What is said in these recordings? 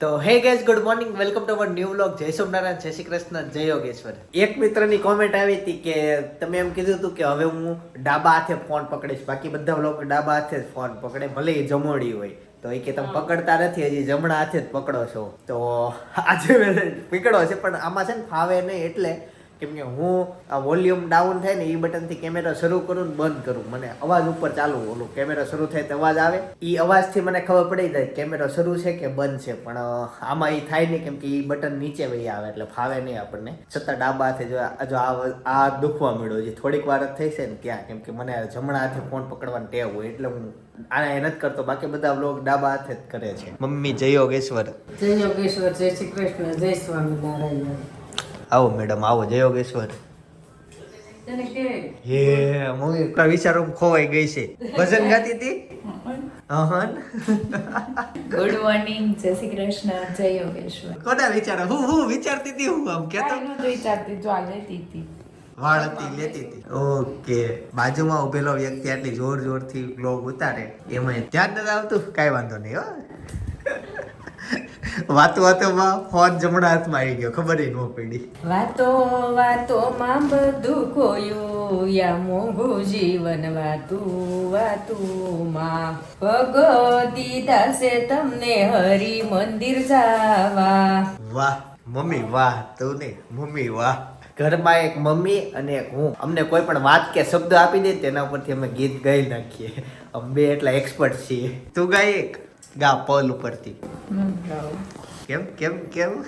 તો hey guys good morning welcome to our new vlog જય સોમનારાયણ જય શ્રી કૃષ્ણ જય યોગેશ્વર. એક મિત્રની કોમેન્ટ આવી હતી કે તમે એમ કીધું હતું કે હવે હું ડાબા હાથે ફોન પકડીશ. બાકી બધા લોકો ડાબા હાથે જ ફોન પકડે ભલે એ જમોડી હોય. તો એ કે તમે પકડતા નથી હજી જમણા હાથે જ પકડો છો. તો આજે મેં પકડો છે પણ આમાં છે ને ફાવે નહીં એટલે કેમ કે હું આ વોલ્યુમ ડાઉન થાય ને એ બટનથી કેમેરા શરૂ કરું બંધ કરું. મને અવાજ ઉપર ચાલુ ઓલું કેમેરા શરૂ થાય તો અવાજ આવે. એ અવાજથી મને ખબર પડી જાય કેમેરા શરૂ છે કે બંધ છે. પણ આમાં એ થાય નહીં કેમ કે એ બટન નીચે વહી આવે એટલે ફાવે નહીં આપણને. છતાં ડાબા હાથે જો જો આ આ દુખવા મળ્યો છે. થોડીક વાર જ થઈ છે ને ત્યાં. કેમ કે મને જમણા હાથે ફોન પકડવાની ટેવ હોય એટલે હું આને એ નથી કરતો. બાકી બધા લોક ડાબા હાથે જ કરે છે. મમ્મી, જય યોગેશ્વર. જય યોગેશ્વર. જય શ્રી કૃષ્ણ. જય સ્વામિનારાયણ. આવો મેડમ આવો જય યોગેશ્વર હે મમ્મી વિચારો ખોવાઈ ગઈ છે. ભજન ગાતી હતી? અહન. ગુડ મોર્નિંગ જય શ્રી કૃષ્ણ જય યોગેશ્વર કોના વિચારો? હું હું વિચારતી હતી હું આમ કેતો? હું વિચારતી જો આ લેતી હતી. વાળ હતી લેતી હતી. ઓકે. બાજુમાં ઉભેલો વ્યક્તિ આટલી જોર જોરથી બ્લોગ ઉતારે. એમાં ધ્યાન નથી આવતું કાંઈ વાંધો નહીં હો. વાતો વાતોમાં ફોન જમણા હાથમાં આવી ગયો ખબર ન પડી. વાતો વાતોમાં બધું કોયું યા મોંઘું જીવન વાતું વાતુમાં પગ દીધા છે તમને હરી મંદિર જાવા. વાહ મમ્મી વાહ તું ને મમ્મી વાહ. ઘરમાં એક મમ્મી અને એક હું. અમને કોઈ પણ વાત કે શબ્દ આપી દે તેના ઉપરથી અમે ગીત ગાઈ નાખીએ. અમે બે એટલા એક્સપર્ટ છીએ. તું ગાય એક. ગા પલ ઉપરથી. કેમ કેમ કેમ?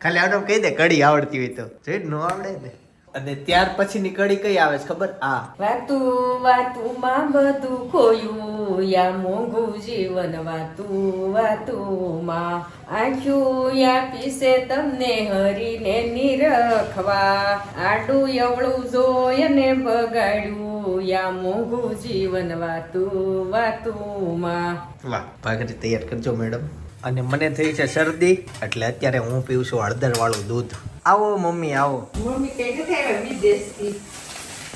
ખાલી આવડે કહી દે કડી આવડતી હોય તો. જોઈ ન આવડે ને? અને ત્યાર પછીની કડી કઈ આવે છે ખબર? આ. વાતું માં બધું ખોયું યા મોંઘું જીવન વાતું માં. આંખ્યું યા પીસે તમને હરીને નિરખવા. આડું એવળું જોય ને બગાડ્યું યા મોંઘું જીવન વાતું માં. વાહ ભાગરી તૈયાર કરજો મેડમ અને મને થઈ છે શરદી એટલે અત્યારે હું પીવું છું હળદર વાળું દૂધ. આવો મમ્મી આવો. મમ્મી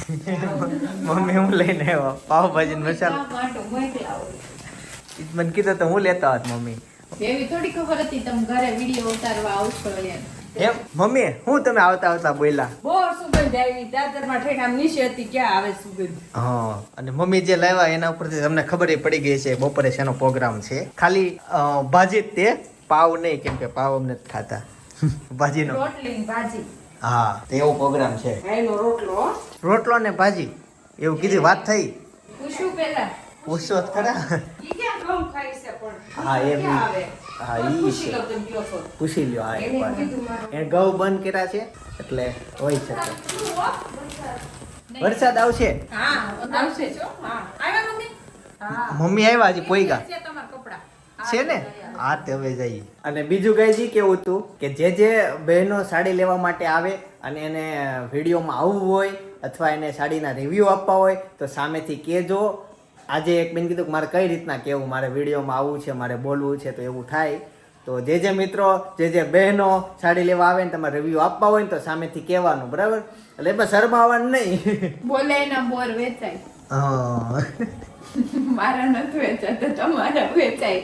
હું લઈને આવ્યો? પાવભાજી મસાલો? મને કીધું તો હું લેતા હોત મમ્મી. એવી થોડી ખબર હતી તમે ઘરે વીડિયો ઉતારવા આવશો એમ. મમ્મી હું તમે આવતા આવતા બોલ્યા? બહુ સુગંધ આવી. દાદરમાં ઠેઠ આમ નીચે હતી ક્યાં આવે સુગંધ? હા અને મમ્મી જે લાવ્યા એના ઉપરથી તમને ખબર પડી ગઈ છે બપોરે શેનો પ્રોગ્રામ છે. ખાલી ભાજી જ તે પાવ નહીં કેમ કે પાવ અમને જ ખાતા ભાજીનો. રોટલી ભાજી. હા તો એવો પ્રોગ્રામ છે. એનો રોટલો. રોટલો ને ભાજી એવું કીધી વાત થઈ? પેલા પૂછો ખરા. છે હા એમ. હા ઈ છે. છો. પૂછી લ્યો હા એ ઘઉં બંધ કર્યા છે એટલે હોઈ શકે. વરસાદ આવશે? હા આવશે છો હા. આવ્યા મમ્મી? આવ્યા હજી પોઈગા. છે તમારા કપડા. છે ને? હા તમે હવે જઈએ. અને બીજું ગાયજી કેવું હતું કે જે જે બહેનો સાડી લેવા માટે આવે અને એને વિડીયોમાં આવવું હોય અથવા એને સાડીના રિવ્યૂ આપવા હોય તો સામેથી કહેજો. આજે એક બેન કીધું કે મારે કઈ રીતના કહેવું મારે વિડીયોમાં આવવું છે મારે બોલવું છે તો એવું થાય. તો જે જે મિત્રો જે જે બહેનો સાડી લેવા આવે ને તમારે રિવ્યૂ આપવા હોય ને તો સામેથી કહેવાનું બરાબર? એટલે એમાં શરમાવાનું નહીં. બોલે એના બોર વેચાય. હા. મારા નથી વેચાતા તમારા વેચાય.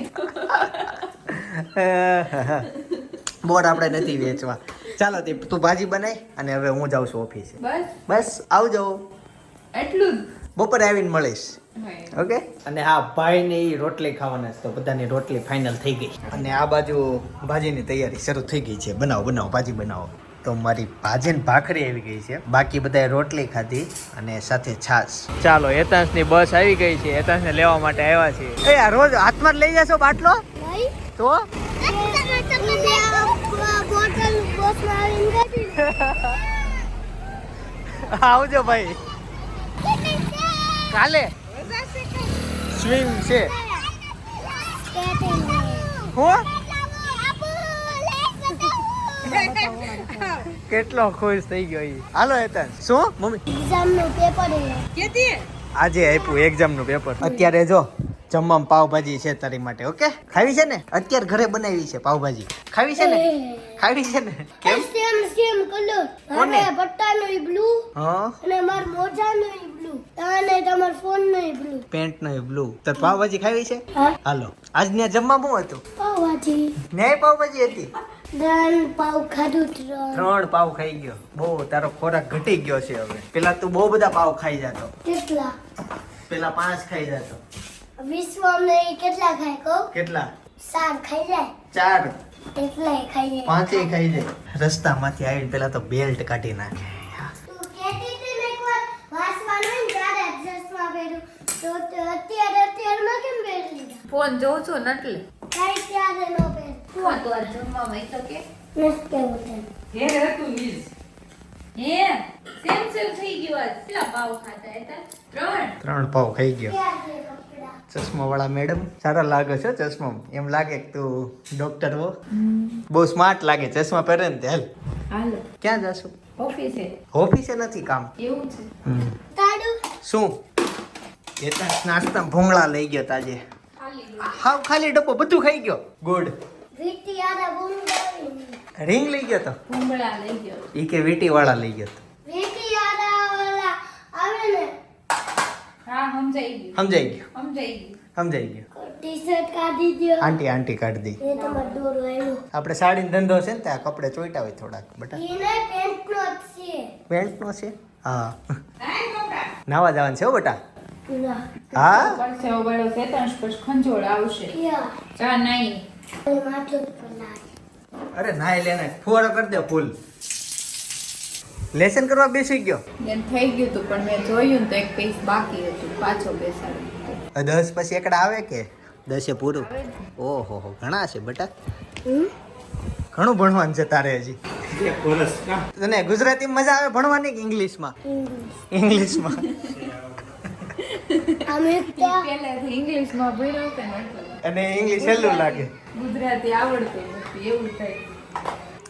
બોર્ડ આપણે નથી વેચવા. ચાલો તે તું ભાજી બનાય અને હવે હું જાઉં છું ઓફિસે. બસ. બસ આવજો. એટલું બપોરે આવીને મળીશ. ઓકે? અને આ ભાઈ ને રોટલી ખાવાના છે તો બધાની રોટલી ફાઇનલ થઈ ગઈ. અને આ બાજુ ભાજીની તૈયારી શરૂ થઈ ગઈ છે. બનાવો બનાવો ભાજી બનાવો. તો મારી ભાજન ભાખરી આવી ગઈ છે. બાકી બધાએ રોટલી ખાધી અને સાથે છાશ. ચાલો એતાંશની બસ આવી ગઈ છે. એતાંશ ને લેવા માટે આવ્યા છે એ રોજ હાથમાં લઈ જશો બાટલો? તો? આવજો ભાઈ. કાલે? સ્વિમ છે. હું? કેટલો ખુશ થઈ ગયો ઈ. હાલો એતન શું? મમ્મી. આજે આપ્યું એક્ઝામનું પેપર અત્યારે જો. જમવામાં પાવભાજી છે તારી માટે ઓકે? ખાવી છે ને? અત્યારે ઘરે બનાવી છે પાવભાજી. ખાવી છે ને? ખાવી છે ને? કેમ? સેમ સેમ કલર કોને? પટ્ટાનો બ્લુ હા? અને માર મોજાનો બ્લુ અને તમાર ફોન નો બ્લુ પેન્ટ નો બ્લુ તો પાવભાજી ખાવી છે? હાલો. આજ ને જમવા શું હતું? પાવભાજી. ન્યાય પાવભાજી હતી? દાન પાવ ખાધું ત્રણ. ત્રણ પાવ ખાઈ ગયો. બહુ તારો ખોરાક ઘટી ગયો છે હવે. પેલા તું બહુ બધા પાવ ખાઈ જતો. કેટલા? પેલા પાંચ ખાઈ જતો. વિશ્વમાં ઈ કેટલા ખાય કહો? કેટલા? સાત ખાઈ જાય ચાર. એટલાય ખાઈ જાય ખાઈ જાય રસ્તામાંથી આવીને પેલા તો બેલ્ટ કાઢી નાખે. તું કહેતી હતી ને એકવાર વાંચવાનું ત્યારે એડજસ્ટમાં પહેર્યું તો અત્યારે અત્યારમાં કેમ પહેરી લીધા? ફોન જોઉં છું ને એટલે કાંઈ ત્યારે નો પહેર શું હતું જમવામાં તો કે. નથી કેવું છે ઘેર હતું લીઝ હે સેમ સેમ થઈ ગયું કેટલા પાવ ખાતા હતા? ત્રણ? ત્રણ પાવ ખાઈ ગયો. ચશ્મા વાળા મેડમ સારા લાગે છે ચશ્મા? એમ લાગે કે તું ડોક્ટર હો. બહુ સ્માર્ટ લાગે ચશ્મા પહેરે ને તે હાલ. ક્યાં જશું? ઓફિસે. ઓફિસે નથી કામ? એવું છે. તાડું? શું? એ તો નાસ્તા ભૂંગળા લઈ ગયો તાજે ખાલી હાવ ખાલી ડબ્બો બધું ખાઈ ગયો. ગુડ વીટી આડા બુંદાવી રિંગ લઈ ગયો તો? ભૂંગળા લઈ ગયો. ઈ કે વીટી વાળા લઈ ગયો તો. વીટી વાળા આવે ને? હા સમજાઈ ગયું. સમજાઈ ગયું. સમજાઈ ગયું. સમજાઈ ગયું. ટી શર્ટ કાઢી દ્યો. આંટી આંટી કાઢી દી. એ તમાર દોરો આવ્યો. આપણે સાડીનો ધંધો છે ને ત્યાં કપડે ચોઈટા હોય થોડાક બટા. એને પેન્ટ નો છે. છે પેન્ટનો છે? હા. નાવા જવાનું છે હો બટા. ના. હા? પરસેવો બળો છે તો ખંજોળ આવશે. ચા નહીં. માથું અરે ના લેને ફુવારો કરી દે ફૂલ. લેસન કરવા બેસી ગયો? લેન થઈ ગયું હતું પણ મેં જોયું ને તો એક પીસ બાકી હતું પાછો બેસાડ્યો દસ પછી એકડા આવે કે? દસે પૂરું? ઓહો હો ઘણા છે બટા. ઘણું ભણવાનું છે તારે હજી. તને ગુજરાતીમાં મજા આવે ભણવાની કે ઇંગ્લિશમાં? ઇંગ્લિશમાં. ઇંગ્લિશમાં. અને ઇંગ્લિશ સહેલું લાગે. ગુજરાતી આવડતું એવું થાય.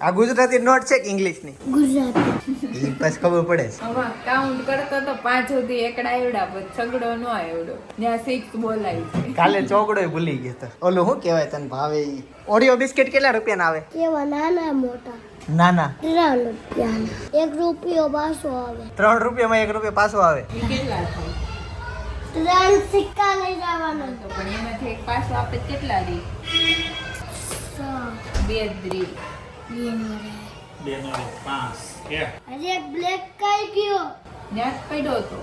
આ ગુજરાતી નોટ છે કે ઇંગ્લિશની? ગુજરાતી. એ પછી ખબર પડે છે. હવે કાઉન્ટ કરતો તો પાંચ સુધી એકડા આવડા પછી છગડો ન આવડો. ત્યાં સિક્સ બોલાય છે. કાલે ચોકડો ભૂલી ગયો તો. ઓલું શું કહેવાય તને ભાવે ઈ? ઓરિયો બિસ્કિટ કેટલા રૂપિયાના આવે? કેવા નાના મોટા? ના ના ત્રણ રૂપિયા એક રૂપિયો પાછો આવે. ત્રણ રૂપિયામાં એક રૂપિયા પાછો આવે? કેટલા થાય ત્રણ સિક્કા લઈ જવાનો. તો પણ એમાંથી એક પાછો આપે કેટલા સો બે જ રી બે નો પાંચ એક. અરે બ્લેક કઈ ગયો? પડ્યો તો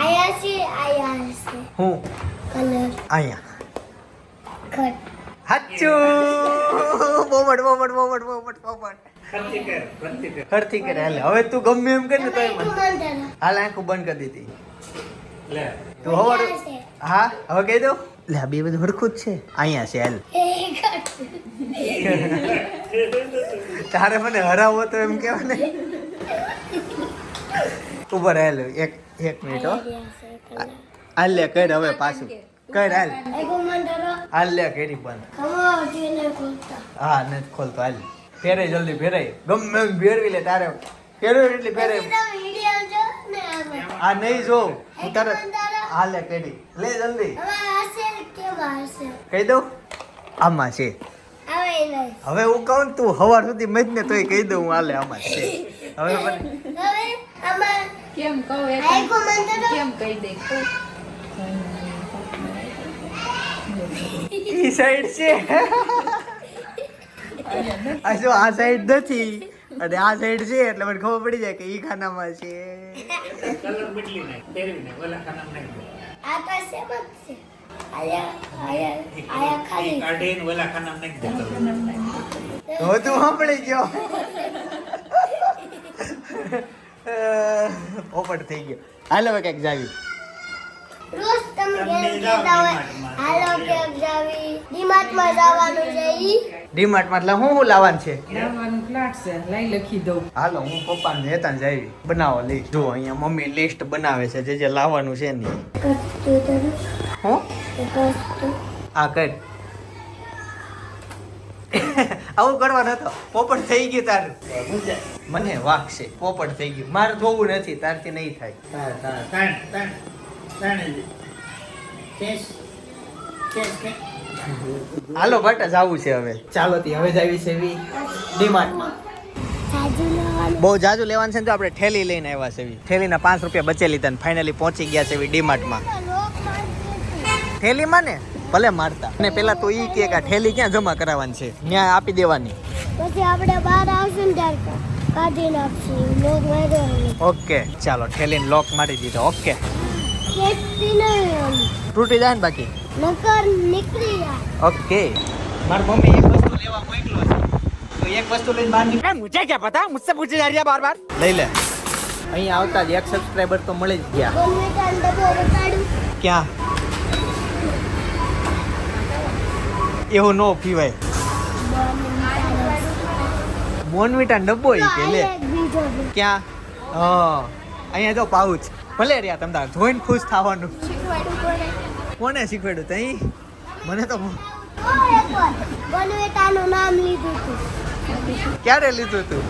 આયા છે? આયા છે હું? કલર. અહીંયા. ખટ હાચું. બોમટ બોમટ બોમટ ફરતી કર હાલે હવે તું ગમે એમ કર ને હાલ આંખું બંધ કરી દીધી. લે. તું હવાર હા હવે કહી દઉં? લે આ બે બધું હરખું જ છે. અહીંયા છે હાલ. તારે મને હરાવો તો એમ કેવા ને? ઊભા હાલ એક એક મિનિટ હો. હાલ લે કર હવે પાછું. કર હાલ. હાલ લે કરી બંધ. હા નથી ખોલતો હાલ. ફેરે જલ્દી ફેરાય. ગમે એમ ફેરવી લે તારે ફેરવી એટલે ફેરે આ નહીં જો. હું તરત હાલે કરી લે જલ્દી. કહી દઉં? આમાં છે. હવે હું કહું તું સવાર સુધી મજ ને તોય કહી દઉં હું હાલે આમાં છે. હવે મને હવે આમાં કેમ કહું એ કેમ કહી દે? ઈ સાઈડ છે. આ જો આ સાઈડ નથી. અને આ સાઈડ છે એટલે મને ખબર પડી જાય કે ઈ ખાનામાં છે. કલર બદલી નાખ ફેરવી નાખ ઓલા ખાના નાખ આ તો સેમ જ છે. Colour. તો તું સાંભળી ગયો. પોપટ થઈ ગયો. હાલ કંઈક જાવી. રોજ તમે હોય. હાલો જાવી. ડીમાર્ટમાં જવાનું છે ઈ. ડીમાર્ટમાં એટલે હું હું લાવવાનું છે? લાવવાનું ફ્લાટ છે. લઈ લખી દઉં. હાલો હું પપ્પાને હેતા જાવી બનાવો લિસ્ટ જો અહીંયા મમ્મી લિસ્ટ બનાવે છે. જે જે લાવવાનું છે ને. હું? આ કર. આવું કરવા નતો પોપટ થઈ ગયું તારું. મને વાક છે. પોપટ થઈ ગયું. મારે જોવું નથી. તારથી નહીં થાય. હાલો બટ જાવું છે હવે. ચાલો તી હવે જાવી છે એવી ડીમાર્ટમાં. બહુ જાજુ લેવાનું છે ને તો આપણે ઠેલી લઈને આવ્યા છે એવી. ઠેલીના પાંચ રૂપિયા બચેલી ને ફાઇનલી પહોંચી ગયા છે એવી ડીમાર્ટમાં. ઠેલીમાં ને? ભલે મારતા. અને પેલા તો ઈ કે કે આ ઠેલી ક્યાં જમા કરાવવાની છે? ત્યાં આપી દેવાની. પછી આપણે બહાર આવશું ને ત્યારે કાઢી નાખશું. લોક માર્યો ઓકે ચાલો ઠેલીને લોક મારી દીધો. ઓકે. તૂટી જાય ને બાકી. નકર નીકળ્યા ઓકે. માર મમ્મી એક વસ્તુ લેવા મોકલો તો એક વસ્તુ લઈને બહાર નીકળ્યા મુજે ક્યાં પતા મુજસે પૂછી જા રહ્યા બાર બાર લઈ લે. અહીં આવતા જ એક સબસ્ક્રાઇબર તો મળે જ ગયા. મમ્મી કાંડો બતાડું ક્યાં? એવું નો પીવાય બોનવીટા ડબ્બો ઈ કે લે. ક્યાં? હા. અહીંયા જો પાઉચ. ભલે રહ્યા તમતા જોઈને ખુશ થવાનું. શીખવાડું પડે. કોને શીખવાડ્યું તઈ? મને તો નામ લીધું હતું ક્યારે લીધું તું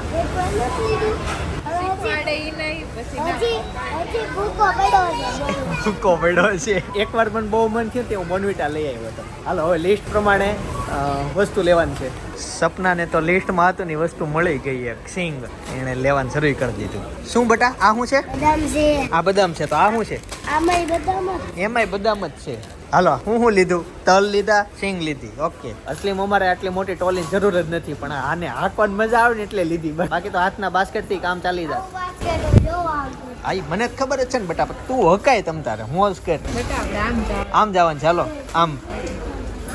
ભૂકો પડ્યો છે. એકવાર પણ બહુ મન થયું તે હું બોનવીટા લઈ આવ્યો હતો. હાલો હવે લિસ્ટ પ્રમાણે વસ્તુ લેવાની છે. સપનાને તો લિસ્ટમાં હતું ને વસ્તુ મળી ગઈ એક સિંગ. એણે લેવાનું શરૂ કરી દીધું. શું બટા આ શું છે? બદામ છે. આ બદામ છે તો આ શું છે? આમાંય બદામ એમાંય બદામ જ છે. હાલો હું શું લીધું? તલ લીધા સિંગ લીધી. ઓકે. અસલી અમારે આટલી મોટી ટોલીની જરૂર જ નથી પણ આને હાંકવાની મજા આવે ને એટલે લીધી બાકી તો હાથના બાસ્કેટથી કામ ચાલી જાય. આઈ મને જ ખબર જ છે ને બેટા તું હકાય તમ તારે. હું જ કે આમ જવાનું ચાલો આમ.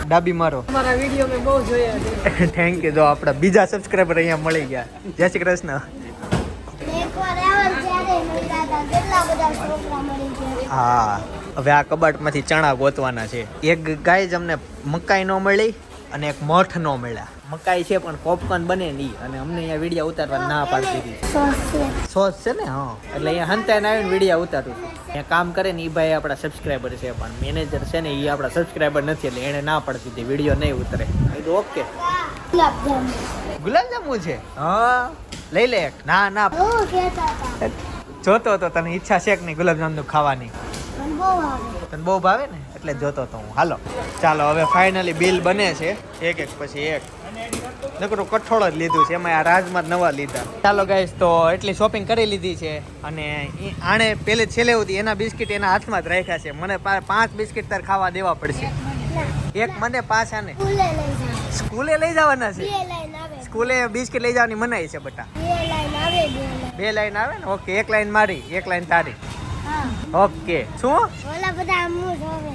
ડાબી મારો. મારા વિડિયો મેં બહુ જોયા થેન્ક યુ જો આપણા બીજા સબસ્ક્રાઇબર અહીંયા મળી ગયા. જય શ્રી કૃષ્ણ. હા. હવે આ કબાટમાંથી ચણા ગોતવાના છે. એક ગાય જ અમને મકાઈ ન મળી અને એક મઠ ન મળ્યા. મકાઈ છે પણ પોપકોર્ન બને નહીં અને અમને અહીંયા વિડીયા ઉતારવા ના પાડતી હતી સોસ છે ને? હા. એટલે અહીંયા હંતાઈને આવીને વિડીયા ઉતારું અહીંયા કામ કરે ને એ ભાઈ આપણા સબસ્ક્રાઈબર છે પણ મેનેજર છે ને એ આપણા સબસ્ક્રાઈબર નથી એટલે એણે ના પડતી હતી વીડિયો નહીં ઉતરે. કીધું તો ઓકે ગુલાબજાંબુ છે? હા. લઈ લે ના ના. જોતો હતો તને ઈચ્છા છે કે નહીં ગુલાબજાંબુ ખાવાની? તને બહુ ભાવે ને? એટલે જોતો હતો હું. હાલો. ચાલો હવે ફાઇનલી બિલ બને છે. એક એક પછી એક. નકરું કઠોળ જ લીધું છે. એમાં આ રાજમાં નવા લીધા. ચાલો ગાઈસ તો એટલી શોપિંગ કરી લીધી છે અને આણે પેલે છેલ્લે હતી એના બિસ્કિટ એના હાથમાં જ રાખ્યા છે. મને પાંચ બિસ્કિટ તાર ખાવા દેવા પડશે. એક મને પાંચ આને સ્કૂલે લઈ જવાના છે? સ્કૂલે બિસ્કિટ લઈ જવાની મનાઈ છે બટા. બે લાઈન આવે બે લાઈન આવે ને? ઓકે એક લાઈન મારી એક લાઈન તારી. હા. ઓકે. શું? ઓલા બધા જ હવે.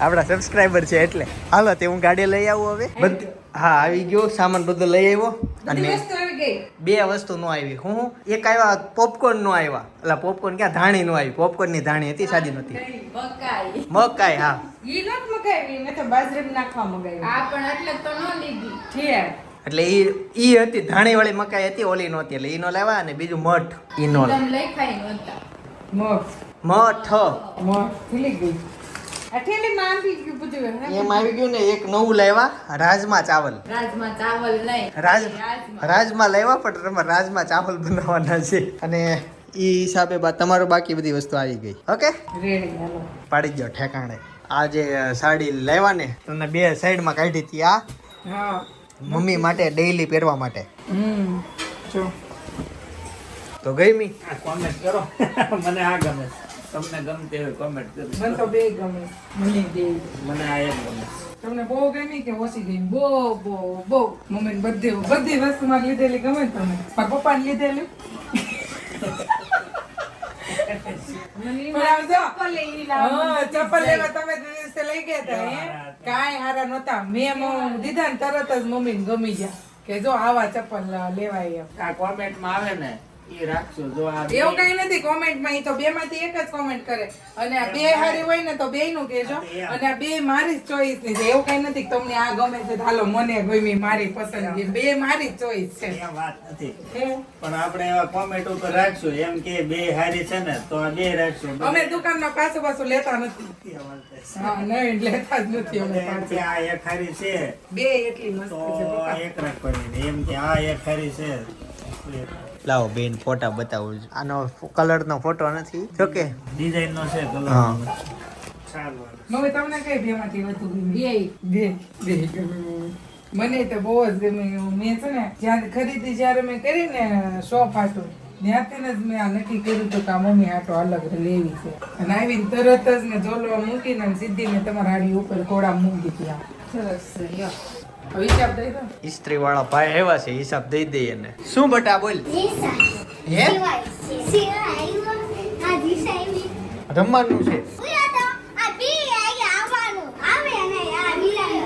આપણા સબસ્ક્રાઇબર છે એટલે. હાલો તે હું ગાડી લઈ આવું હવે. બધ હા આવી ગયો. સામાન બધો લઈ આવ્યો. અને વસ્તુ આવી ગઈ? બે વસ્તુ નો આવી. હું એક આવ્યા પોપકોર્ન નો આવ્યા. એટલે પોપકોર્ન ક્યાં? ધાણી નો આવી. પોપકોર્નની ધાણી હતી સાદી નહોતી. મકાઈ. મકાઈ હા. ઈ નત મગાવી મેં તો બાજરી નાખવા મગાવી. આ પણ એટલે તો નો લીધી. છે. એટલે ઈ ઈ હતી ધાણી વાળી મકાઈ હતી ઓલી નહોતી. એટલે ઈ નો લેવા અને બીજું મઠ ઈ નો લઈ ખાઈ નહોતા. મઠ. એમ આવી ગયું ને એક નવું લાવ્યા રાજમા ચાવલ. રાજમા ચાવલ નહીં. રાજ રાજમાં. રાજમાં લેવા પણ તમારે રાજમા ચાવલ બનાવવાના છે. અને ઈ હિસાબે બા તમારું બાકી બધી વસ્તુ આવી ગઈ. ઓકે? પાડી જ ઠેકાણે. આ જે સાડી લેવા ને તમને બે સાઈડમાં કાઢી હતી આ. મમ્મી માટે ડેઈલી પહેરવા માટે. હમ જો. તો ગમી? આ કોમેન્ટ કરો. મને આ ગમે. તમને ગમતે હોય કોમેન્ટ કરો. મને તો બે ગમે. મને બે. મને આ એક ગમે. તમને બહુ ગમી કે ઓછી ગઈ બહુ બહુ બહુ. મમ્મી બધી બધી વસ્તુમાં લીધેલી ગમે તમને? પપ્પાને લીધેલી? પણ પપ્પા ને હા, ચપ્પલ લેવા તમે દિવસે લઈ ગયા હતા કાંઈ હારા નહોતા. મેં દીધા ને તરત જ મમ્મીને ગમી ગયા. કે જો આવા ચપ્પલ લેવાય આ કોમેન્ટમાં આવે ને એ રાખજો જો આ એવું કઈ નથી કોમેન્ટમાં ઈ તો બે માંથી એક જ કોમેન્ટ કરે. અને આ બે હારી હોય ને તો બે નું કહેજો અને આ બે મારી જ ચોઈસની છે. એવું કઈ નથી તમને આ ગમે છે હાલો મને ગમી મારી પસંદગી. બે મારી ચોઈસ છે. ત્યાં વાત નથી. પણ આપણે એવા કોમેન્ટ ઉપર રાખશું. એમ કે બે હારી છે ને તો આ બે રાખશું. અમે દુકાનમાં પાછું પાછું લેતા નથી. હા નહીં લેતા જ નથી અમે કે આ એક હારી છે. બે એટલી મસ્ત છે એક રાખવાની એમ કે આ એક હારી છે. લાવો બેન ફોટા બતાવું. છું આનો કલરનો ફોટો નથી. જો કે. ડિઝાઇન નો છે કલર હા. મમ્મી તમને કઈ બે માંથી વધુ ગમી બે. બે. મને તો બહુ જ ગમે મેં છે ને જ્યાં ખરીદી જ્યારે મેં કરી ને શોપ હાટું ત્યાંથી જ મેં આ નક્કી કર્યું તો કે આ મમ્મી આટો અલગ લેવી છે. અને આવીને તરત જ મેં ઝોલવા મૂકીને સીધી મેં તમારા હાડી ઉપર ઘોડા મૂકી હતી સરસ છે હિસાબ દઈ દો. ઇસ્ત્રી વાળા ભાઈ એવા છે હિસાબ દઈ દઈએ ને શું બટા બોલ? હે? રમવાનું છે. ઉયા તો આ બી આઈ આવવાનું આવે ને આ મિલાય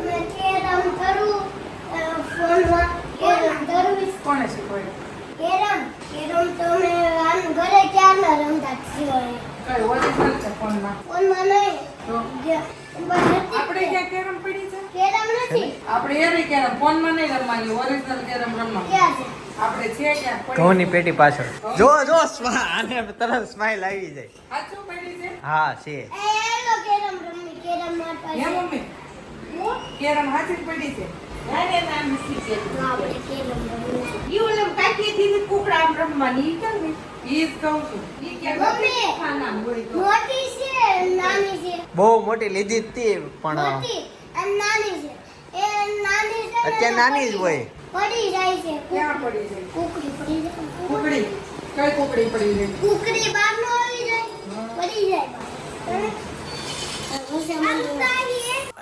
અમે કેરમ ફોનમાં કેરમ કરવી શીખવાડ્યું? કેરમ કેરમ તો અમે આમ ઘરે ક્યારે રમતા છીએ કઈ ઓરિજિનલ છે ફોનમાં? ફોનમાં નહીં. આપણે ક્યાં કેરમ પડી છે? કેરમ નથી. આપણે એ નહીં કેરમ ફોનમાં નહીં રમવાની ઓરિજિનલ કેરમ રમવાની આપણે છે ક્યાં? ઘઉંની પેટી પાછળ. જો જો સ્મા- આને તરત સ્માઈલ આવી જાય. સાચું પડી છે? હા છે. એ એલો કેરમ રમી કેરમ માટે હે મમ્મી? કેરમ હાથી પડી છે? બહુ મોટી લીધી જ તી પણ મોટી અને નાની છે. એ નાની છે ને અત્યારે નાની જ હોય. પડી જાય છે. ક્યાં પડી છે કુકડી પડી જાય. કુકડી? કઈ કુકડી પડી છે કુકડી બહાર નો આવી જાય. પડી જાય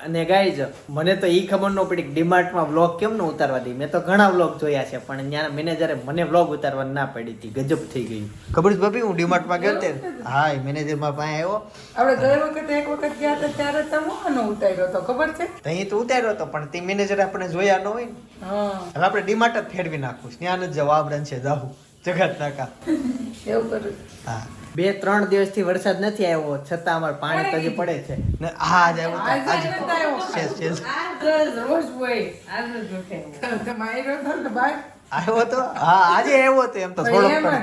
અને ગાઈઝ મને તો ઈ ખબર ન પડી કે ડીમાર્ટમાં વ્લોગ કેમ ન ઉતારવા દી. મેં તો ઘણા વ્લોગ જોયા છે પણ ત્યાં મેનેજરે મને વ્લોગ ઉતારવા ના પડી હતી. ગજબ થઈ ગયું. ખબર છે ભાભી હું ડીમાર્ટમાં ગયો તે હા મેનેજરમાં પાસે આવ્યો. આપણે ગઈ વખતે એક વખત ગયા હતા ત્યારે તમે ન ઉતાર્યો તો ખબર છે? તહી અહીં તો ઉતાર્યો હતો પણ તે મેનેજર આપણે જોયા ન હોય ને. હા. હવે આપણે ડીમાર્ટ જ ફેરવી નાખું. ત્યાં જ જવા આપણે છે જાવું જગત નાકા. એવું કરું હા. બે ત્રણ દિવસથી વરસાદ નથી આવ્યો છતાં અમારે પાણી તો હજી પડે છે. ને આ જ આવ્યો તો? હા આજે આવ્યો તો એમ તો.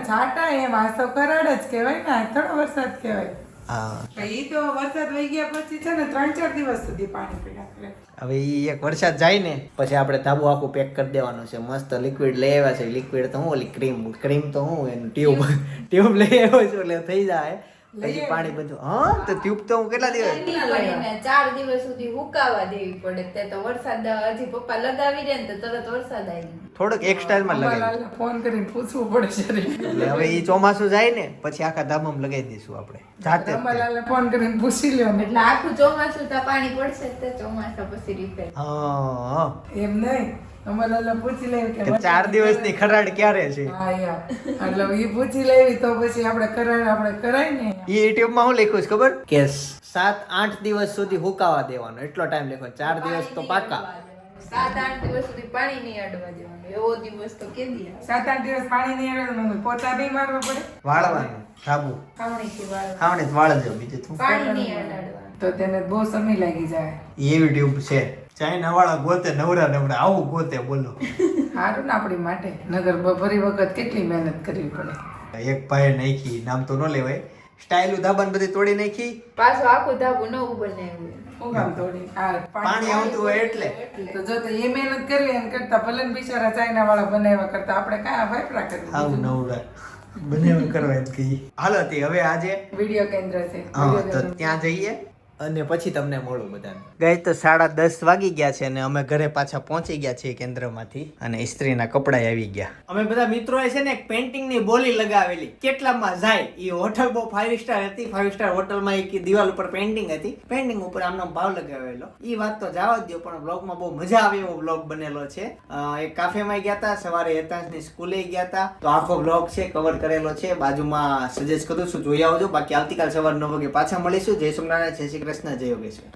છાંટા એમ આ તો કરાડ જ કહેવાય ને થોડો વરસાદ કહેવાય. હા. ઈ તો વરસાદ વહી ગયા પછી છે ને ત્રણ ચાર દિવસ સુધી પાણી પીડા કરે. હવે ઈ એક વરસાદ જાય ને પછી આપણે ધાબુ આખું પેક કરી દેવાનું છે. મસ્ત લિક્વિડ લઈ આવ્યા છે. લિક્વિડ તો હું ઓલી ક્રીમ ક્રીમ તો હું એનું ટ્યુબ ટ્યુબ લઈ આવ્યો છું એટલે થઈ જાય. પછી પાણી બધું. હા તો ટ્યુબ તો હું કેટલા દિવસ? ચાર દિવસ સુધી હુકાવા દેવી પડે. તે તો વરસાદ હજી પપ્પા લગાવી દે ને તો તરત વરસાદ આવી થોડોક એક સ્ટાઇલમાં લગાવી ફોન કરીને પૂછવું પડશે. એટલે હવે ઈ ચોમાસું જાય ને પછી આખા ધામમ લગાવી દઈશું આપણે. જાતે જ ફોન કરીને પૂછી લ્યો ને. એટલે આખું ચોમાસું તો પાણી પડશે તે ચોમાસા પછી રિપેર હા. એમ નહીં. અંબાલાલને દિવસ ચાર દિવસની ખરાડ ક્યારે છે? એટલે એ પૂછી લેવી તો પછી આપણે કરાય આપણે કરાય ને. એ યુટ્યુબમાં હું લખ્યું છે ખબર? કે સાત આઠ દિવસ સુધી હુકાવા દેવાનો એટલો ટાઈમ લખ્યો ચાર દિવસ તો પાકા. સાત આઠ દિવસ સુધી પાણી નહીં અડવા દેવાનું. એવો દિવસ તો કે સાત આઠ દિવસ પાણી નહીં અડવાનું પોતા નહીં મારવા પડે. વાળવાનું વાળ ખાવણી જ વાળ દેવું બીજું પાણી નહીં અડાડવાનું તો તેને બહુ સમય લાગી જાય. એ ટ્યુબ છે. ચાઇના વાળા ગોતે નવરા નવરા આવું ગોતે બોલો. સારું ને આપણી માટે. નગર ફરી વખત કેટલી મહેનત કરવી પડે. એક ભાઈ નાખી નામ તો ન લેવાય. સ્ટાઇલ ધાબાને બધી તોડી નાખી. પાછું આખું ધાબું નવું બનાવ્યું શું કામ થોડી આ પાણી આવતું હોય એટલે. તો જો તો એ મહેનત કરવી એમ કરતા ભલે બિચારા ચાઇના વાળા બનાવ્યા કરતા આપણે કાંઈ વાપરા આવું નવરા. બને કરવા જ કહીએ. હાલો હવે આજે વીડિયો કેન્દ્ર છે. હા તો ત્યાં જઈએ. અને પછી તમને મળું બધાને. ગઈ તો સાડા દસ વાગી ગયા છે અને અમે ઘરે પાછા પહોંચી ગયા છીએ કેન્દ્રમાંથી અને ઇસ્ત્રીના કપડા આવી ગયા. અમે બધા મિત્રોએ છે ને એક પેન્ટિંગની બોલી લગાવેલી. કેટલામાં જાય? એ હોટલ બહુ ફાઈવ સ્ટાર હતી. ફાઈવ સ્ટાર હોટલમાં એક દિવાલ ઉપર પેન્ટિંગ હતી. પેન્ટિંગ ઉપર આમનો ભાવ લગાવેલો. એ વાત તો જવા દો પણ બ્લોગમાં બહુ મજા આવે એવો બ્લોગ બનેલો છે. એક કાફેમાં ગયા હતા સવારે હેતાંશની સ્કૂલે ગયા હતા તો આખો બ્લોગ છે કવર કરેલો છે. બાજુમાં સજેસ્ટ કરું છું જોઈ આવજો. બાકી આવતીકાલ સવાર નવ વાગે પાછા મળીશું. જય સોમનારાયણ જય શ્રી કૃષ્ણ જય યોગેશ્વર